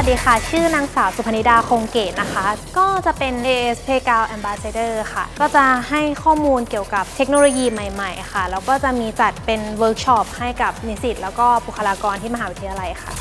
วัสดีค่ะ ชื่อนางสาวสุพนิดาคงเกตนะคะ ก็จะเป็น AS Playground Ambassador ค่ะ ก็จะให้ข้อมูลเกี่ยวกับเทคโนโลยีใหม่ ๆ ค่ะ แล้วก็จะมีจัดเป็นเวิร์กช็อปให้กับนิสิตแล้วก็บุคลากรที่มหาวิทยาลัยค่ะ